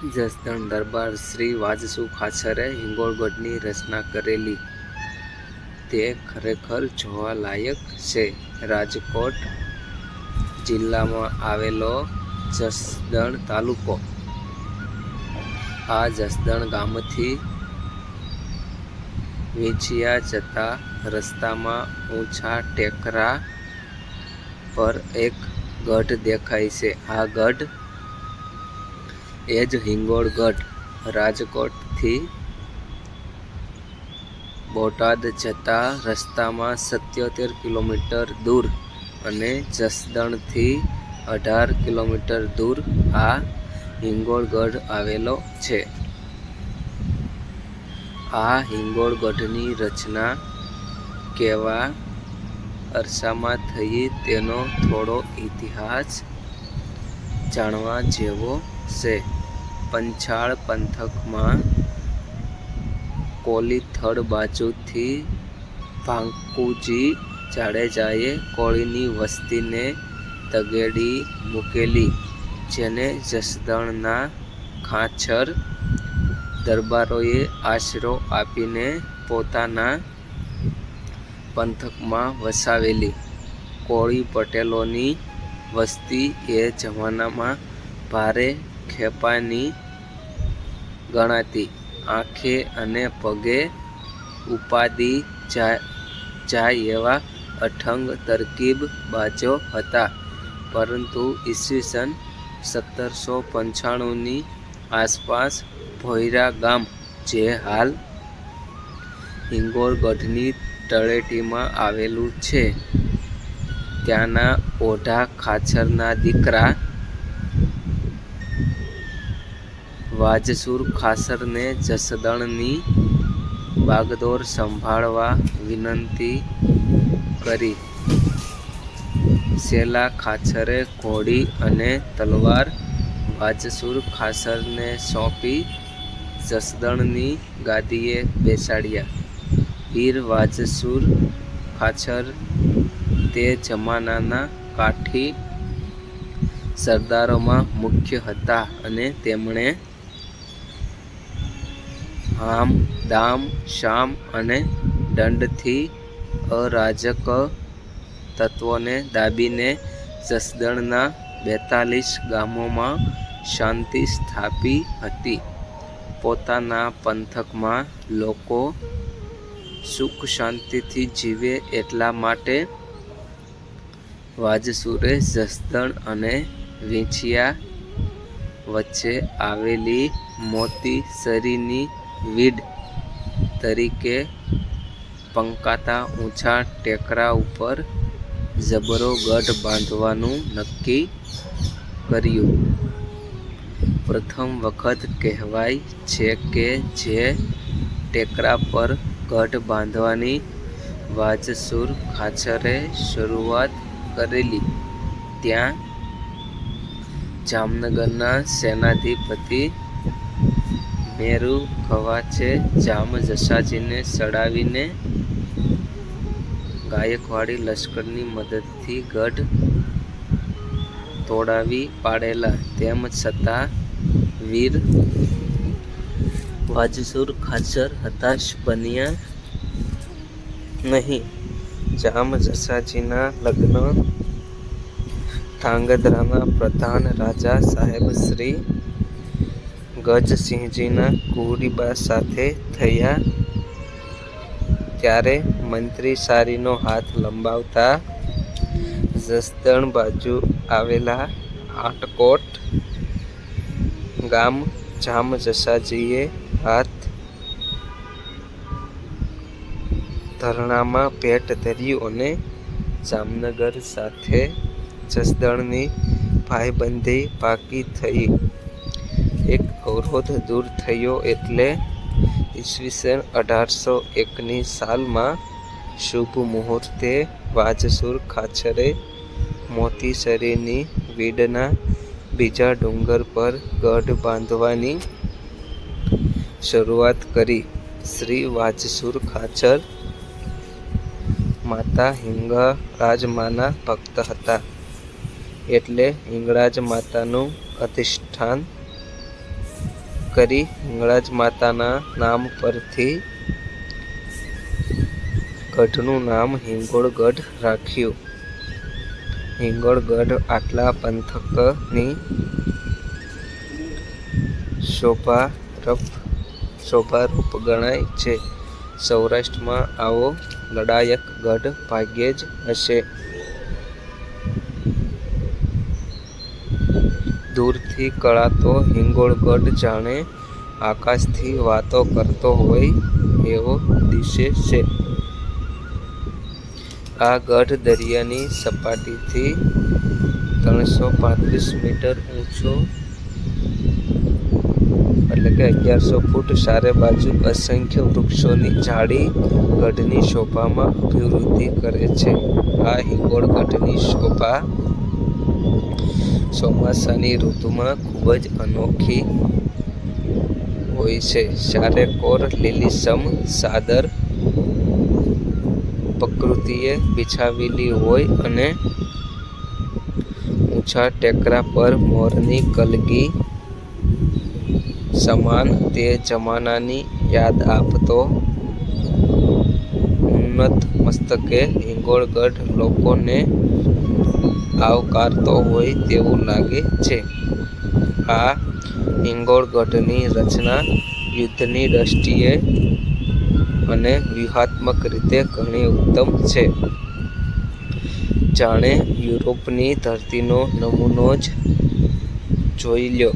જસદણ દરબાર શ્રી વાજસુ ખાચરે હિંગોળગઢની રચના કરેલી. તે ખરેખર જોવાલાયક છે. રાજકોટ જિલ્લામાં આવેલો જસદણ તાલુકો. આ જસદણ ગામથી વેચિયા જતા રસ્તામાં ઊંચા ટેકરા પર એક ગઢ દેખાય છે. આ ગઢ એ જ હિંગોળગઢ રાજકોટથી બોટાદ જતા રસ્તામાં સત્યોતેર કિલોમીટર દૂર અને જસદણથી અઢાર કિલોમીટર દૂર આ હિંગોળગઢ આવેલો છે. આ હિંગોળગઢની રચના કેવા અરસામાં થઈ તેનો થોડો ઇતિહાસ જાણવા જેવો છે. પંચાળ પંથકમાં કોલીથળ બાજુથી ભાંકુજી જાડેજાએ કોળીની વસ્તીને તગેડી મૂકેલી, જેને જસદણના ખાચર દરબારોએ આશરો આપીને પોતાના પંથકમાં વસાવેલી. કોળી પટેલોની વસ્તી એ જમાનામાં ભારે ખેપાની ગણાતી આંખે અને પગે ઉપાદી જા- જાય એવા અઠંગ તરકીબ બાજો હતા. પરંતુ ઈસવીસન સત્તરસો પંચાણુંની આસપાસ ભોયરા ગામ, જે હાલ હિંગોરગઢની તળેટીમાં આવેલું છે, ત્યાંના ઓઢા ખાચરના દીકરા વાજસુર ખાસરને જસદણની બાગદોર સંભાળવા વિનંતી કરી. સેલા ખાચરે ઘોડી અને તલવાર વાજસુર ખાસરને સોંપી જસદણની ગાદીએ બેસાડ્યા. વીર વાજસુર ખાચર તે જમાનાના કાઠી સરદારોમાં મુખ્ય હતા અને તેમણે હામ દામ, શામ અને દંડથી અરાજક તત્વોને દાબીને જસદણના બેતાલીસ ગામોમાં શાંતિ સ્થાપી હતી. પોતાના પંથકમાં લોકો સુખ શાંતિથી જીવે એટલા માટે વાજસુરે જસદણ અને વીંછિયા વચ્ચે આવેલી મોતીસરીની વીડ તરીકે પંકાતા ઊંચા ટેકરા ઉપર જબરો ગઢ બાંધવાનું નક્કી કર્યું. પ્રથમ વખત કહેવાય છે કે જે ટેકરા પર ગઢ બાંધવાની વાજસુર ખાચરે શરૂઆત કરેલી. ત્યાં જામનગરના સેનાધિપતિ મેરુ ખવાચે જામ જસાજીને સડાવીને ગાયકવાડી લશ્કરની મદદથી ગઢ તોડાવી પાડેલા. તેમ છતાં વીર વાજસુર ખાચર હતાશ બન્યા નહીં. જામ જસાજીના લગ્ન ધાંગધ્રાના પ્રધાન રાજા સાહેબ શ્રી ગજસિંહજીના કુંવરીબા સાથે થયા. ત્યારે મંત્રી સારીનો હાથ લંબાવતા જસદણ બાજુ આવેલા આટકોટ ગામ જામ જસાજીએ હાથ ધરણામાં પેટ ધર્યું અને જામનગર સાથે જસદણની ભાઈબંધી પાકી થઈ. અવરોધ દૂર થયો એટલે ઈસવીસન અઢારસો એકની સાલમાં શુભ મુહૂર્તે વાજસુર ખાચરે મોતીસરીની વીડના બીજા ડુંગર પર ગઢ બાંધવાની શરૂઆત કરી. શ્રી વાજસુર ખાચર માતા હિંગળાજમાના ભક્ત હતા. એટલે હિંગળાજ માતાનું અધિષ્ઠાન કરી હિંગળાજ માતાના નામ પરથી ગઢનું નામ હિંગોળગઢ રાખ્યું. હિંગોળગઢ આટલા પંથકની શોભારપ, શોભારૂપ ગણાય છે. સૌરાષ્ટ્રમાં આવો લડાયક ગઢ ભાગ્યે જ હશે. દૂરથી કળાતો હિંગોળગઢ જાણે આકાશથી વાતો કરતો હોય એવો દિશે છે. આ ગઢ દરિયાની સપાટીથી ત્રણસો પાંત્રીસ મીટર ઊંચો એટલે કે અગિયારસો ફૂટ સારે બાજુ અસંખ્ય વૃક્ષોની જાડી ગઢની શોભામાં અભિવૃદ્ધિ કરે છે. આ હિંગોળગઢની શોભા ચોમાસાની ઋતુમાં ખૂબ જ અનોખી હોય છે. ચારેકોર લીલીસમ સાદર પ્રકૃતિએ બિછાવેલી હોય અને ઊંચા ટેકરા પર મોરની કલગી સમાન તે જમાનાની યાદ આપતો ઉન્નત મસ્તકે હિંગોળગઢ લોકોને આવકારતો હોય તેવું લાગે છે. આ હિંગોળગઢની રચના યુદ્ધની દ્રષ્ટિએ અને વ્યૂહાત્મક રીતે ઘણી ઉત્તમ છે. જાણે યુરોપની ધરતીનો નમૂનો જ જોઈ લ્યો.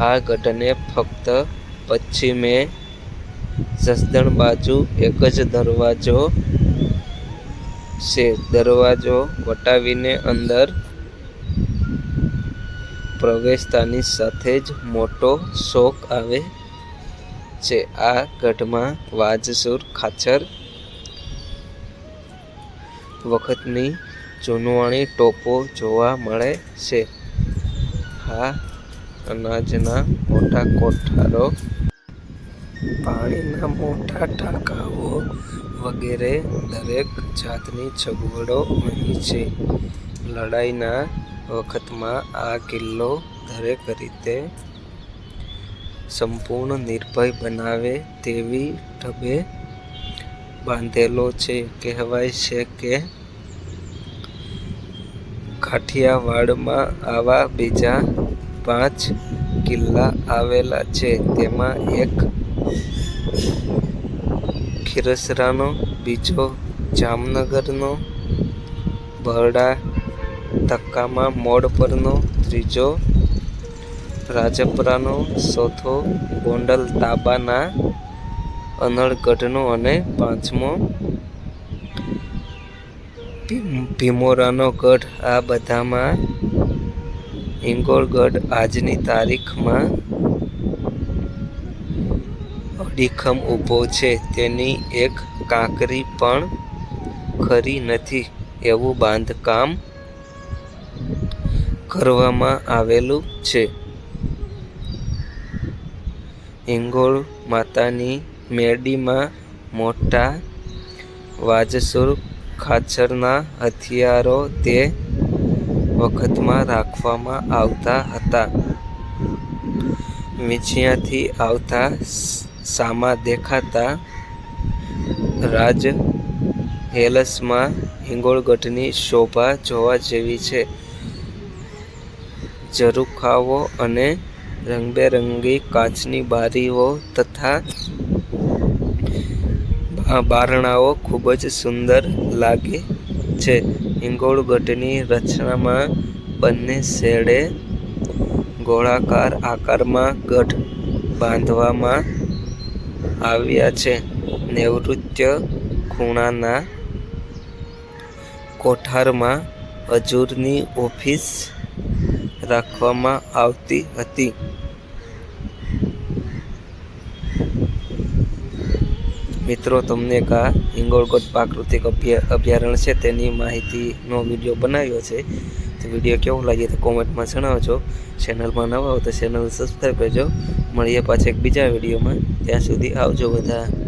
આ ગઢને ફક્ત પશ્ચિમે જસદણ બાજુ એક જ દરવાજો છે. દરવાજો વટાવીને અંદર પ્રવેશતાની સાથે જ મોટો શોક આવે છે. આ ગઢમાં વાજસુર ખાચર વખતની જૂનવાણી ટોપો જોવા મળે છે. આ અનાજના મોટા કોઠારો, પાણીના મોટા ટાંકાઓ વગેરે દરેક જાતની સગવડો અહીં છે. લડાઈના વખતમાં આ કિલ્લો દરેક રીતે સંપૂર્ણ નિર્ભય બનાવે તેવી ઢબે બાંધેલો છે. કહેવાય છે કે કાઠિયાવાડમાં આવા બીજા પાંચ કિલ્લા આવેલા છે. તેમાં એક ખીરસરાનો, બીજો જામનગરનો, બરડા ધક્કામાં મોડ પરનો, ત્રીજો રાજપરાનો, ચોથો ગોંડલ તાબાના અનળગઢનો અને પાંચમો ભીમ- ભીમોરાનો ગઢ. આ બધામાં હિંગોળગઢ આજની તારીખમાં અડીખમ ઊભો છે. તેની એક કાંકરી પણ ખરી નથી. એવું બાંધકામ કરવામાં આવેલું છે. હિંગોળ માતાની મેડીમાં મોટા વાજસુર ખાચરના હથિયારો તે વખતમાં રાખવામાં આવતા હતા. વિછિયાથી આવતા સામા દેખાતા રાજ હેલસમાં હિંગોળગઢની શોભા જોવા જેવી છે. ઝરૂખાઓ અને રંગબેરંગી કાચની બારીઓ તથા બારણાઓ ખૂબ જ સુંદર લાગે છે. હિંગોળગઢની રચનામાં બંને શેડે ગોળાકાર આકારમાં ગઢ બાંધવામાં આવ્યા છે. નૈઋત્ય ખૂણાના કોઠારમાં હજૂરની ઓફિસ રાખવામાં આવતી હતી. મિત્રો, તમને એક આ હિંગોળગઢ પ્રાકૃતિક અભ્યા અભયારણ્ય છે તેની માહિતીનો વીડિયો બનાવ્યો છે. તો વીડિયો કેવો લાગે તો કોમેન્ટમાં જણાવજો. ચેનલમાં નવા હો તો ચેનલ સબસ્ક્રાઈબ કરજો. મળીએ પાછા એક બીજા વિડીયોમાં. ત્યાં સુધી આવજો બધા.